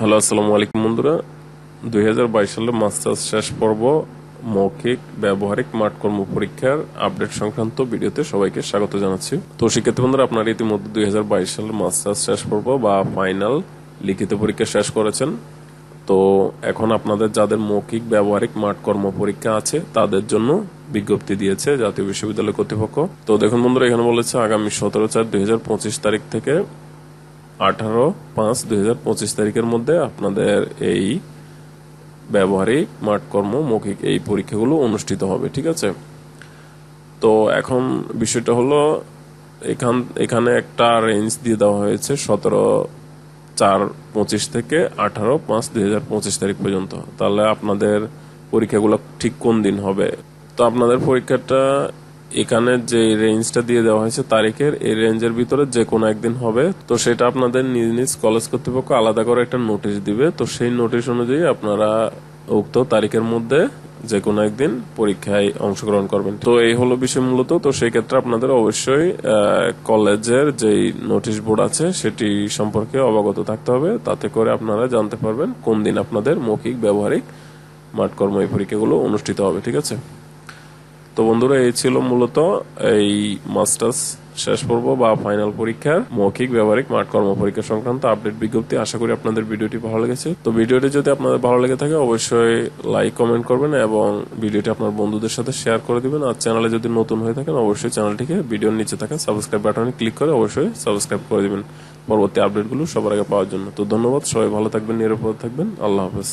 Hello, আসসালামু আলাইকুম বন্ধুরা। দুই সালের মাস্টার্স শেষ পর্ব, মৌখিক, ব্যবহারিক, মাঠ কর্ম পরীক্ষার আপডেট সংক্রান্ত ভিডিওতে সবাইকে স্বাগত জানাচ্ছি। তো শিক্ষার্থী বন্ধুরা, আপনারা ইতিমধ্যে দু হাজার বাইশ সালের মাস্টার্স শেষ পর্ব বা ফাইনাল লিখিত পরীক্ষা শেষ করেছেন। তো এখন আপনাদের যাদের মৌখিক, ব্যবহারিক, মাঠ কর্ম পরীক্ষা আছে, তাদের জন্য বিজ্ঞপ্তি দিয়েছে জাতীয় বিশ্ববিদ্যালয় কর্তৃপক্ষ। তো দেখুন বন্ধুরা, এখানে বলেছে আগামী সতেরো চার দুই তারিখ থেকে আঠারো পাঁচ দুই হাজার পঁচিশ তারিখের মধ্যে আপনাদের এই ব্যবহারিক মাঠকর্ম মৌখিক এই পরীক্ষাগুলো অনুষ্ঠিত হবে, ঠিক আছে? তো এখন বিষয়টা হলো, এখান, এখানে একটা রেঞ্জ দিয়ে দেওয়া হয়েছে সতেরো চার পঁচিশ থেকে আঠারো পাঁচ দুই হাজার পঁচিশ তারিখ পর্যন্ত। তাহলে আপনাদের পরীক্ষাগুলো ঠিক কোন দিন হবে? তো আপনাদের পরীক্ষাটা এখানে যে রেঞ্জটা দিয়ে দেওয়া হয়েছে তারিখের, এই রেঞ্জের ভিতরে যে কোনো একদিন হবে। তো সেটা আপনাদের নিজ নিজ কলেজ কর্তৃপক্ষ আলাদা করে একটা নোটিশ দিবে। তো সেই নোটিশ অনুযায়ী আপনারা উক্ত তারিখের মধ্যে যে কোনো একদিন পরীক্ষায় অংশগ্রহণ করবেন। তো এই হলো বিষয় মূলত। তো সেই ক্ষেত্রে আপনাদের অবশ্যই কলেজের যেই নোটিশ বোর্ড আছে, সেটি সম্পর্কে অবগত থাকতে হবে। তাতে করে আপনারা জানতে পারবেন কোন দিন আপনাদের মৌখিক, ব্যবহারিক মাঠকর্ম এই পরীক্ষাগুলো অনুষ্ঠিত হবে। ঠিক আছে? তো বন্ধুরা, এই ছিল মূলত এই মাস্টার্স শেষ পর্ব বা ফাইনাল পরীক্ষার মৌখিক, ব্যবহারিক, মাঠ কর্ম পরীক্ষা সংক্রান্ত আপডেট বিজ্ঞপ্তি। আশা করি আপনাদের ভিডিওটি ভালো লেগেছে। তো ভিডিওটি যদি আপনাদের ভালো লেগে থাকে, অবশ্যই লাইক, কমেন্ট করবেন এবং ভিডিওটি আপনার বন্ধুদের সাথে শেয়ার করে দিবেন। আর চ্যানেলে যদি নতুন হয়ে থাকেন, অবশ্যই চ্যানেলটিকে ভিডিওর নিচে থাকা সাবস্ক্রাইব বাটনে ক্লিক করে অবশ্যই সাবস্ক্রাইব করে দিবেন। পরবর্তী আপডেটগুলো সবার আগে পাওয়ার জন্য। তো ধন্যবাদ, সবাই ভালো থাকবেন, নিরাপদ থাকবেন। আল্লাহ হাফেজ।